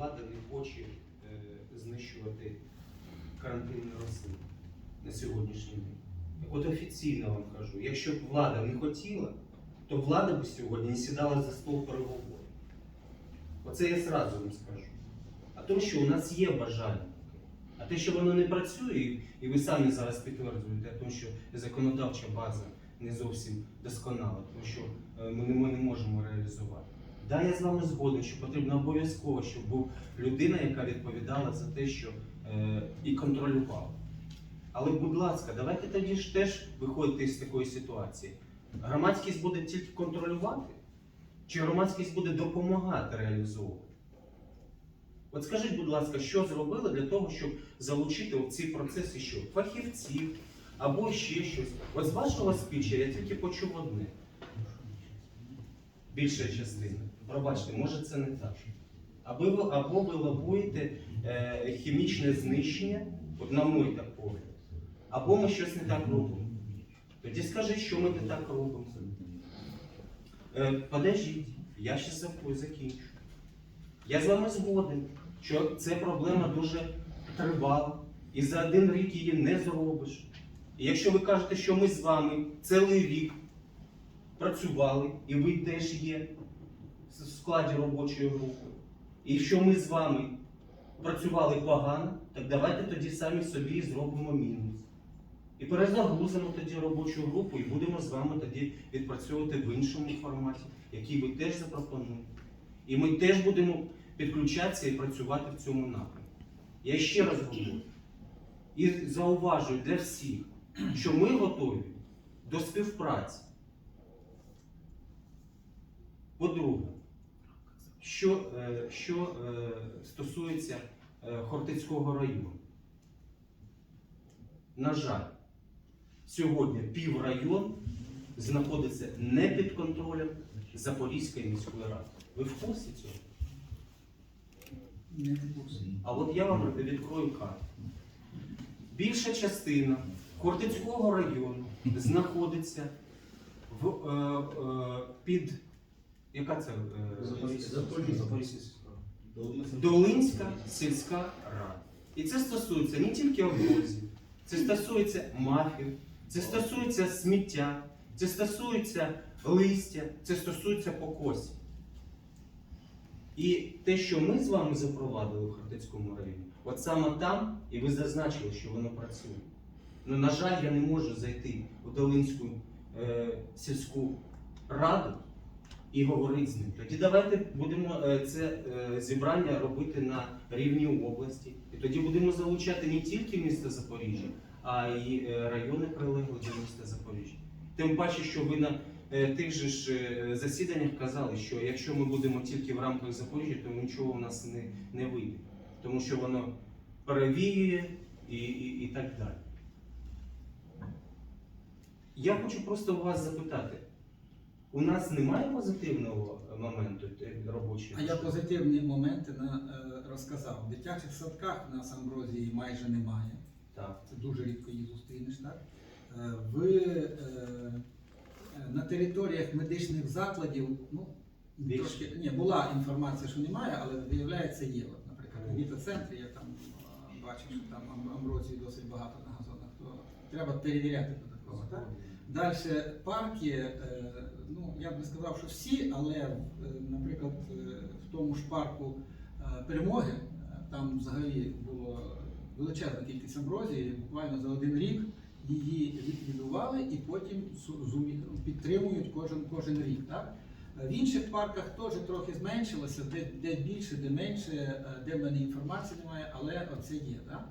влада не хоче е, знищувати карантинні рослини на сьогоднішній день. От офіційно вам кажу, якщо б влада не хотіла, то влада б сьогодні не сідала за стол переговорів. Оце я зразу вам скажу. А тому, що у нас є бажання. А те, що воно не працює, і- ви самі зараз підтверджуєте, тому що законодавча база не зовсім досконала, тому що е, ми не можемо реалізувати. Да, я з вами згоден, що потрібно обов'язково, щоб був людина, яка відповідала за те, що е, і контролювала. Але, будь ласка, давайте тоді ж теж виходити з такої ситуації. Громадськість буде тільки контролювати, чи громадськість буде допомагати реалізовувати? От скажіть, будь ласка, що зробили для того, щоб залучити в ці процеси що? Фахівців або ще щось. От з вашого спіча я тільки почув одне. Більша частина. Пробачте, може це не так. Або ви, або ви лобуєте е, хімічне знищення, от на мой так погляд, або ми щось не так робимо. Тоді скажіть, що ми не так робимо. Е, подождіть, я ще закінчу. Я з вами згоден, що це проблема дуже тривала, і за один рік її не зробиш. І якщо ви кажете, що ми з вами цілий рік працювали, і ви теж є в складі робочої групи, і що ми з вами працювали погано, так давайте тоді самі собі зробимо мінус. І перезагрузимо тоді робочу групу і будемо з вами тоді відпрацьовувати в іншому форматі, який ви теж запропонуєте. І ми теж будемо підключатися і працювати в цьому напрямку. Я ще раз говорю і зауважую для всіх, що ми готові до співпраці. По-друге, що, е, що е, стосується е, Хортицького району. На жаль, сьогодні піврайон знаходиться не під контролем Запорізької міської ради. Ви в курсі цього? Не в курсі. А от я вам відкрою карту. Більша частина Хортицького району знаходиться в, е, е, під. Яка це? Е. Долинська сільська рада. І це стосується не тільки обозів, це стосується мафів, це стосується сміття, це стосується листя, це стосується покосів. І те, що ми з вами запровадили в Хортицькому районі, от саме там, і ви зазначили, що воно працює. Ну, на жаль, я не можу зайти у Долинську е, сільську раду і говорити з ним. Тоді давайте будемо е, це е, зібрання робити на рівні області. І тоді будемо залучати не тільки місто Запоріжжя, а й е, райони прилеглі до міста Запоріжжя. Тим паче, що ви на тих же ж засіданнях казали, що якщо ми будемо тільки в рамках Запоріжжя, то нічого в нас не, не вийде. Тому що воно перевіює і, і, і так далі. Я хочу просто у вас запитати. У нас немає позитивного моменту робочої? А я позитивні моменти на, е, розказав. В дитячих садках в нас амброзії майже немає. Так. Це дуже рідко їх зустрінеш, так? Е, В, е, на територіях медичних закладів, ну, Більше. трошки, ні, була інформація, що немає, але виявляється є. От, наприклад, в вітоцентрі я там бачив, що там амброзії досить багато на газонах, то треба перевіряти додатково. Так? Далі парки, ну я б не сказав, що всі, але, е, наприклад, е, в тому ж парку е, перемоги там взагалі було величезна кількість амброзії. Буквально за один рік її ліквідували і потім підтримують кожен, кожен рік. Так? В інших парках теж трохи зменшилося, де, де більше, де менше, де в мене інформації немає, але оце є. Так?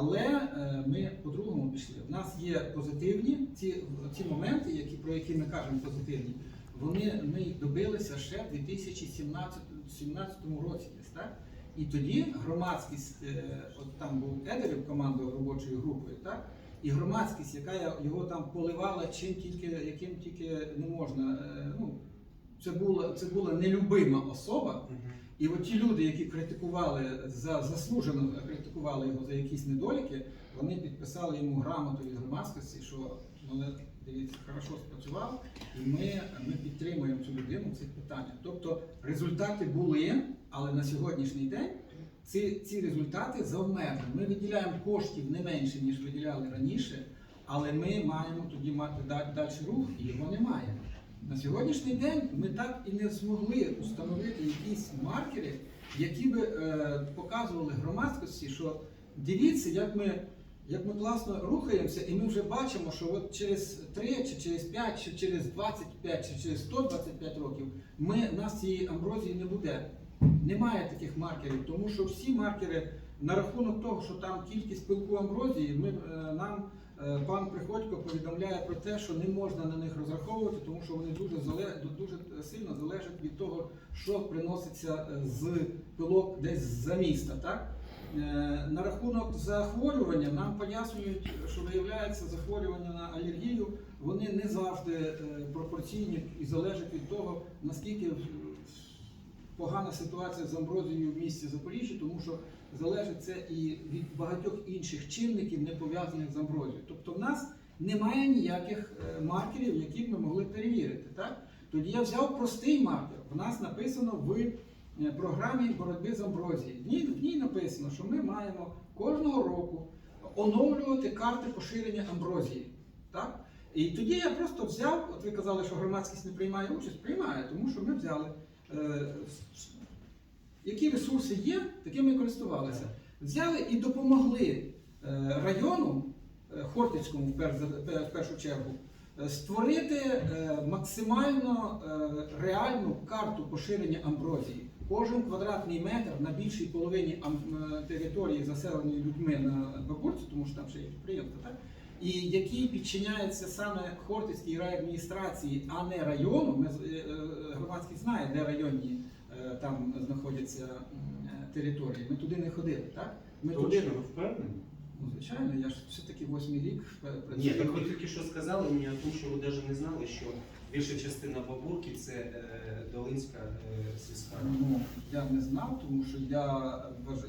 Але е, ми по-другому пішли. У нас є позитивні ці, ці моменти, які, про які ми кажемо позитивні, вони, ми добилися ще в 2017 17 році. Десь, так? І тоді громадськість, е, от там був Едерів командою робочою групою, так? і громадськість, яка його там поливала чим тільки, яким тільки не можна. е, Ну, це, була, це була нелюбима особа. І от ті люди, які критикували за заслужено критикували його за якісь недоліки, вони підписали йому грамоту від громадськості, що ну, дивіться, хорошо спрацював, і ми, ми підтримуємо цю людину в цих питаннях. Тобто результати були, Але на сьогоднішній день ці, ці результати заобмежені. Ми виділяємо коштів не менше, ніж виділяли раніше, але ми маємо тоді мати далі рух, і його немає. На сьогоднішній день ми так і не змогли установити якісь маркери, які би е, показували громадськості, що дивіться, як ми, як ми класно рухаємося, і ми вже бачимо, що от через 3, чи через 5, чи через 25, чи через 125 років ми, нас цієї амброзії не буде. Немає таких маркерів, тому що всі маркери на рахунок того, що там кількість пилку амброзії, ми, е, нам пан Приходько повідомляє про те, що не можна на них розраховувати, тому що вони дуже, дуже сильно залежать від того, що приноситься е, з пилок десь за міста. Так? Е, На рахунок захворювання нам пояснюють, що виявляється захворювання на алергію, вони не завжди е, пропорційні і залежать від того, наскільки е, погана ситуація з амброзією в місті Запоріжжя, тому що залежить це і від багатьох інших чинників, не пов'язаних з амброзією. Тобто в нас немає ніяких е, маркерів, які б ми могли перевірити. Так? Тоді я взяв простий маркер. В нас написано в е, програмі боротьби з амброзією. В ній, написано, що ми маємо кожного року оновлювати карти поширення амброзії. Так? І тоді я просто взяв, от ви казали, що громадськість не приймає участь, приймає, тому що ми взяли. е, Які ресурси є, такими і користувалися. Взяли і допомогли е, району е, Хортицькому за- в першу чергу е, створити е, максимально е, реальну карту поширення амброзії. Кожен квадратний метр на більшій половині е, території, заселеної людьми на Бабурці, тому що там ще є підприємство, так? і який підчиняється саме Хортицькій райадміністрації, а не району. Е, е, громадськість знає, де районні е, там знаходяться е, території. Ми туди не ходили, так? Ми туди, ви впевнені? ну, звичайно, я ж все-таки восьмий рік е, Ні, так ви тільки що сказали мені, о тому, що ви навіть не знали, що більша частина Бабурки це е, Долинська е, сільська. Ну, я не знав, тому що я,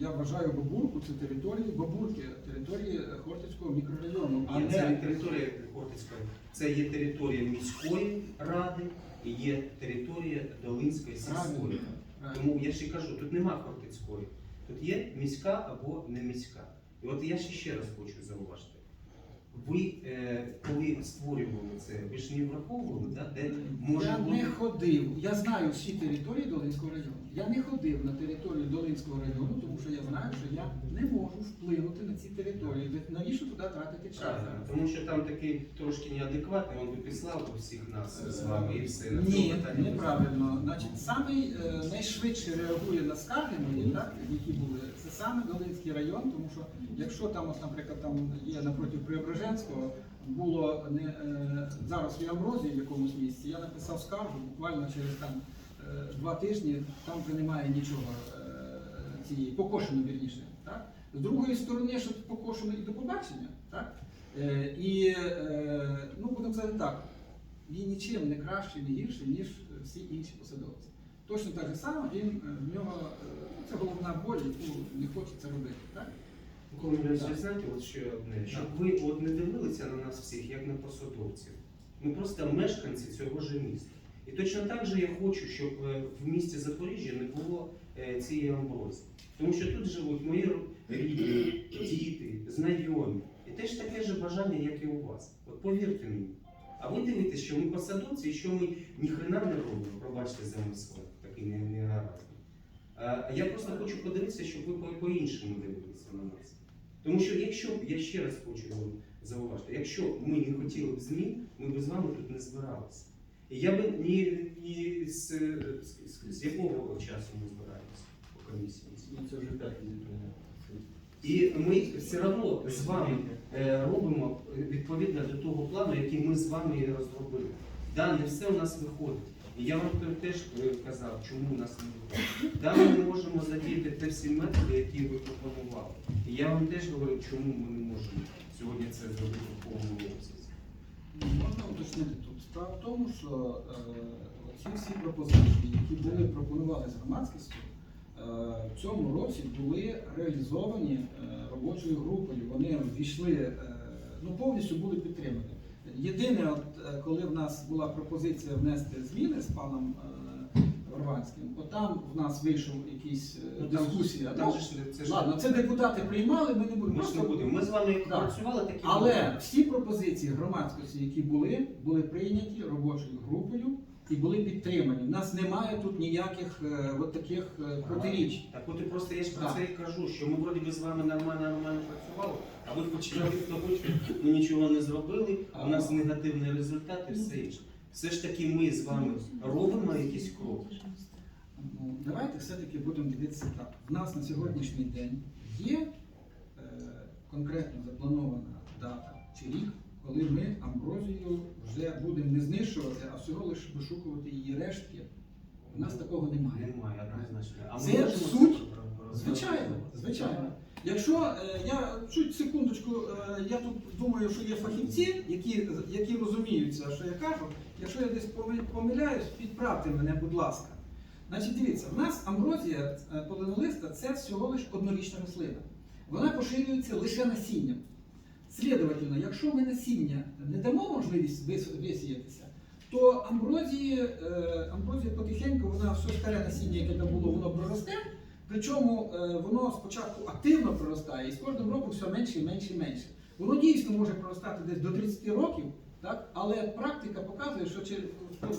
я вважаю Бабурку це території Бабурки, території Хортицького мікрорайону, а Ні, це не не територія Хортицької, це є територія міської ради і є територія Долинської сільської. Правильно. Тому я ще кажу, тут нема Хортицької. Тут є міська або не міська. І от я ще ще раз хочу зауважити. Ви, е, коли створювали це, ви ж не враховували, да, де може я бути. не ходив. Я знаю всі території Долинського району. Я не ходив на територію Долинського району, тому що я знаю, що я не можу вплинути на ці території. Ви Навіщо туди тратити час? Правильно, тому що там такий трошки неадекватний, він би післав до всіх нас з вами і все. На Ні, цьому питання неправильно. Значить, самий е, найшвидше реагує на скарги мої, так, які були, це саме Долинський район, тому що якщо там, от, наприклад, там є напроти Преображенського, було не е, зараз в Амброзії в якомусь місці, я написав скаргу буквально через там е, два тижні, там вже немає нічого е, цієї покошено вірніше. Так? З другої сторони, що покошено і до побачення, так? Е, і е, ну, будемо сказати так, він нічим не кращий, не гірший, ніж всі інші посадовці. Точно так же само він е, в нього е, це головна боль, яку не хочеться робити. Так? Микола Юрійович, ви знаєте, от ще одне, щоб ви от не дивилися на нас всіх, як на посадовців. Ми просто мешканці цього ж міста. І точно так же я хочу, щоб е, в місті Запоріжжя не було е, цієї амброзії. Тому що тут живуть мої рідні, діти, знайомі. І теж таке ж бажання, як і у вас. От повірте мені. А ви дивитесь, що ми посадовці і що ми ніхрена не робимо, пробачте за склад, такий не, не гаразд. А я просто хочу подивитися, щоб ви по-іншому дивилися на нас. Тому що якщо б, я ще раз хочу вам зауважити, якщо б ми не хотіли б змін, ми б з вами тут не збиралися. І я би ні, ні з, з, з, з якого часу ми збираємося по комісії. Це вже звітування. І ми все одно з вами е, робимо відповідно до того плану, який ми з вами розробили. Да, не все у нас виходить. І я вам теж е, казав, чому нас не виходить. Да, ми не можемо задіяти те всі методи, які ви пропонували. І я вам теж говорю, чому ми не можемо сьогодні це зробити в повному обсязі. Можна уточнити тут. Справа в тому, що е, ці всі пропозиції, які були пропонували з громадськістю, е, в цьому році були реалізовані е, робочою групою. Вони ввійшли, е, ну повністю були підтримані. Єдине, от, е, коли в нас була пропозиція внести зміни з паном Горванським, от там в нас вийшов якийсь е, Ну, дискусія. Там Ну, же це ж Ладно, це депутати приймали, ми не будемо. ми ж не будемо. Ми з вами Да. працювали, такі. Але були. всі пропозиції громадськості, які були, були прийняті робочою групою і були підтримані. У нас немає тут ніяких е, от таких е, протиріч. Так от і просто я ж про Так. це і кажу, що ми вроді би з вами нормально нормально працювали, а ви почали хочете, ми нічого не зробили, а у нас негативний результат і все інше. Все ж таки ми з вами робимо якісь кроки. Ну, давайте все-таки будемо дивитися так. В нас на сьогоднішній день є е, конкретно запланована дата чи рік, коли ми амброзію вже будемо не знищувати, а всього лише вишукувати її рештки. У нас такого немає. Немає однозначно. А Це можемо суть? Звичайно, звичайно. Якщо е, я чуть секундочку, е, я тут думаю, що є фахівці, які, які розуміються, що я кажу. Якщо я десь поми- помиляюсь, підправте мене, будь ласка. Значить, дивіться, в нас амброзія е, полинолиста це всього лише однорічна рослина. Вона поширюється лише насінням. Слідовательно, якщо ми насіння не дамо можливість вис- висіятися, то амброзії, е, амброзія потихеньку, вона все старе насіння, яке там було, воно проросте. Причому е, воно спочатку активно проростає і з кожним роком все менше і менше і менше. Воно дійсно може проростати десь до 30 років, так? але практика показує, що через,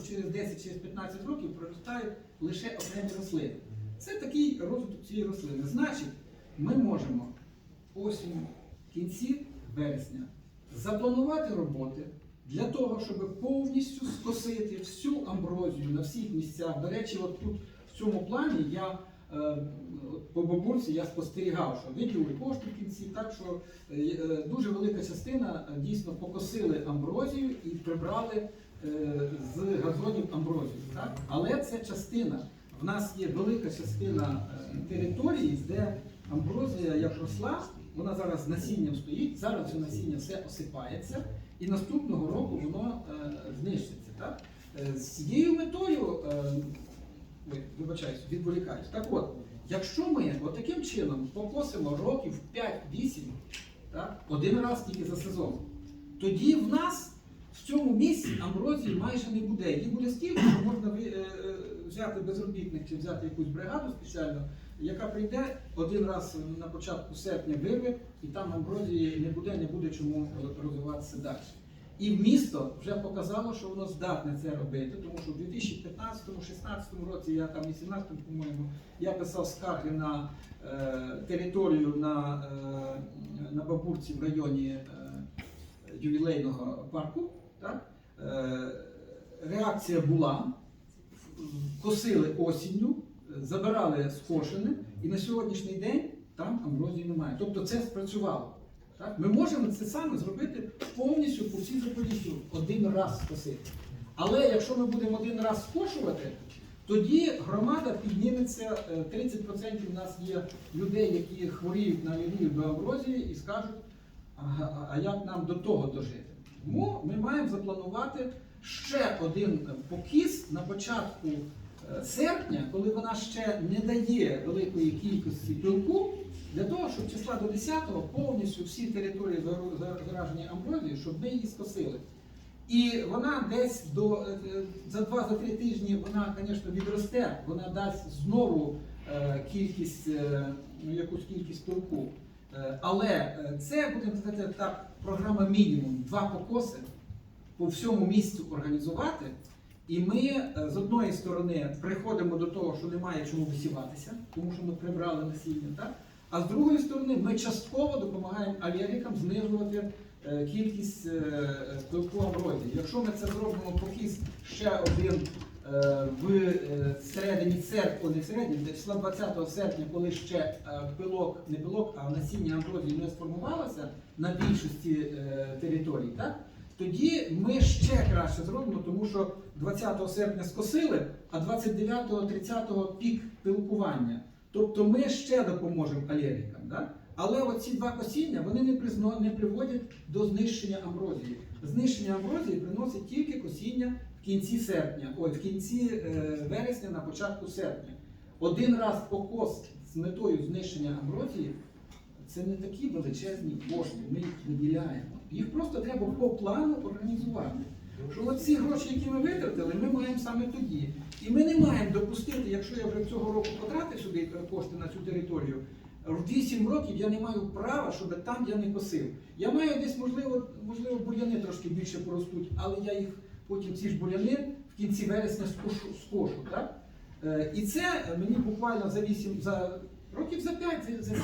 через 10-15 років проростають лише окремі рослини. Це такий розвиток цієї рослини. Значить, ми можемо осінню, в кінці вересня запланувати роботи для того, щоб повністю скосити всю амброзію на всіх місцях. До речі, от тут в цьому плані я е, по бабурці я спостерігав, що виділили кошти в кінці, так що е, е, дуже велика частина дійсно покосили амброзію і прибрали з газонів амброзію. Так? Але це частина. В нас є велика частина території, де амброзія як росла, вона зараз насінням стоїть, зараз це насіння все осипається, і наступного року воно е, знищиться. Так? Е, з цією метою, е, вибачаюсь, відволікаюсь. Так от, якщо ми от таким чином покосимо років 5-8, так, один раз тільки за сезон, тоді в нас в цьому місці амброзії майже не буде. Її буде стільки, що можна взяти безробітних чи взяти якусь бригаду спеціально, яка прийде один раз на початку серпня вирве, і там амброзії не буде, не буде чому розвиватися далі. І місто вже показало, що воно здатне це робити, тому що в 2015-16 році, я там 18-му, по-моєму, я писав скарги на е, територію на, е, на Бабурці в районі е, ювілейного парку. Так? Е, реакція була, косили осінню, забирали скошене, і на сьогоднішній день там амброзії немає. Тобто це спрацювало. Так? Ми можемо це саме зробити повністю по всій Запоріжжю один раз скосити. Але якщо ми будемо один раз скошувати, тоді громада підніметься, е, 30% у нас є людей, які хворіють на алергію до амброзії і скажуть, а як нам до того дожити? Тому ми маємо запланувати ще один е, покіс на початку е, серпня, коли вона ще не дає великої кількості пилку, для того, щоб числа до 10-го повністю всі території зару- за- заражені амброзією, щоб ми її скосили. І вона десь до е, е, за 2-3 тижні вона, звісно, відросте, вона дасть знову е, кількість, ну, якусь кількість пилку. Але це, будемо сказати так, програма мінімум. Два покоси по всьому місту організувати. І ми е, з одної сторони приходимо до того, що немає чому висіватися, тому що ми прибрали насіння, так? А з другої сторони, ми частково допомагаємо алергікам знижувати е, кількість е, пилку амброзії. Якщо ми це зробимо покіс ще один в середині серпня, не в середині, числа 20 серпня, коли ще пилок, не пилок, а насіння амброзії не сформувалося на більшості територій, так? тоді ми ще краще зробимо, тому що 20 серпня скосили, а 29-30 пік пилкування. Тобто ми ще допоможемо алергікам. Да? Але оці два косіння вони не, призно, не приводять до знищення амброзії. Знищення амброзії приносить тільки косіння в кінці серпня, ой, в кінці е, вересня, на початку серпня. Один раз покос з метою знищення амброзії це не такі величезні кошти, ми їх виділяємо. Їх просто треба по плану організувати. От гроші, які ми витратили, ми маємо саме тоді. І ми не маємо допустити, якщо я вже цього року потратив сюди кошти на цю територію, в 8 років я не маю права, щоб там я не косив. Я маю десь, можливо, можливо, бур'яни трошки більше поростуть, але я їх потім ці ж бур'яни в кінці вересня скошу. скошу так? Е, І це мені буквально за 8, за років за 5, за, за 7,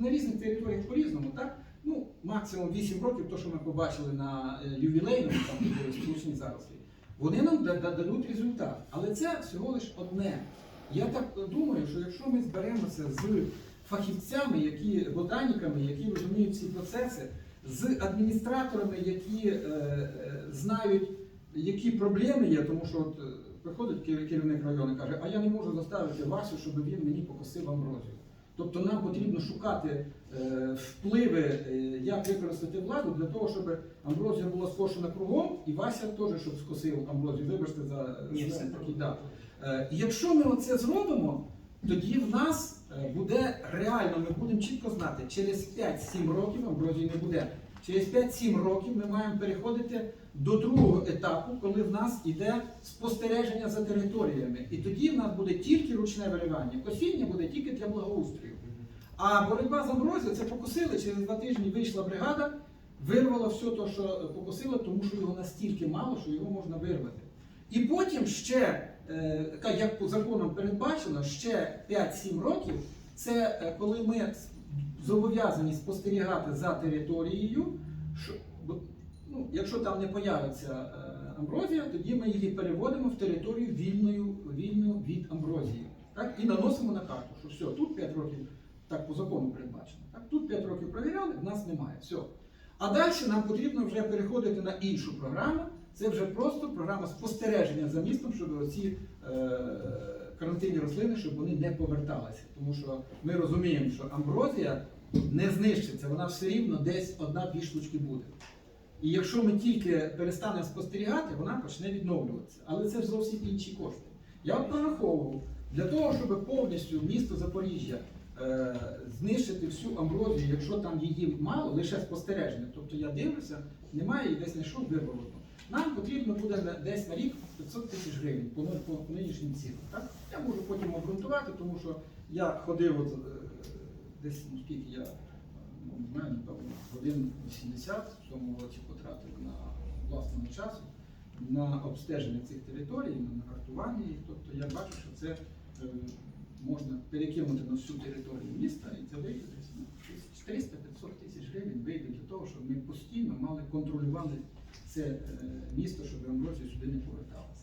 на різних територіях по-різному, так? Ну, максимум 8 років, то, що ми побачили на е, ювілейному, там сполучені зарослі, вони нам да- да- дадуть результат. Але це всього лише одне. Я так думаю, що якщо ми зберемося з фахівцями, які ботаніками, які розуміють ці процеси, з адміністраторами, які е, е, знають, які проблеми є, тому що от, е, приходить керівник району і каже, а я не можу заставити Васю, щоб він мені покосив амброзію. Тобто нам потрібно шукати е, впливи, е, як використати владу для того, щоб амброзія була скошена кругом, і Вася теж, щоб скосив амброзію. Вибачте за Ні, все такий да. Е, Якщо ми оце зробимо, тоді в нас буде реально, ми будемо чітко знати, через 5-7 років амброзії не буде. Через 5-7 років ми маємо переходити до другого етапу, коли в нас йде спостереження за територіями. І тоді в нас буде тільки ручне виривання. Косіння буде тільки для благоустрою. А боротьба з амброзією це покосили, через два тижні вийшла бригада, вирвала все те, що покосила, тому що його настільки мало, що його можна вирвати. І потім ще, е, як по законам передбачено, ще 5-7 років це е, коли ми зобов'язані спостерігати за територією, ну, якщо там не появиться е, амброзія, тоді ми її переводимо в територію вільною, вільну від амброзії. Так? І наносимо на карту, що все, тут 5 років, так по закону передбачено. Так? Тут 5 років провіряли, в нас немає. Все. А далі нам потрібно вже переходити на іншу програму. Це вже просто програма спостереження за містом, щоб оці е, карантинні рослини, щоб вони не поверталися. Тому що ми розуміємо, що амброзія не знищиться, вона все рівно десь одна-дві штучки буде. І якщо ми тільки перестанемо спостерігати, вона почне відновлюватися. Але це ж зовсім інші кошти. Я от прораховував, для того, щоб повністю місто Запоріжжя е, знищити всю амброзію, якщо там її мало, лише спостереження. Тобто я дивлюся, немає і десь знайшов вирвав. Нам потрібно буде десь на рік 500 тисяч гривень по, по, по нинішнім цінам. Так? Я можу потім обґрунтувати, тому що я ходив от, е, десь, ну скільки я, ну, не знаю, напевно, годин 80 в цьому році потратив на власного часу на обстеження цих територій, на картування їх. Тобто я бачу, що це е, можна перекинути на всю територію міста і це вийде десь ну, 400-500 тисяч гривень вийде для того, щоб ми постійно мали контролювали це е, місто, щоб амброзію сюди не повертало.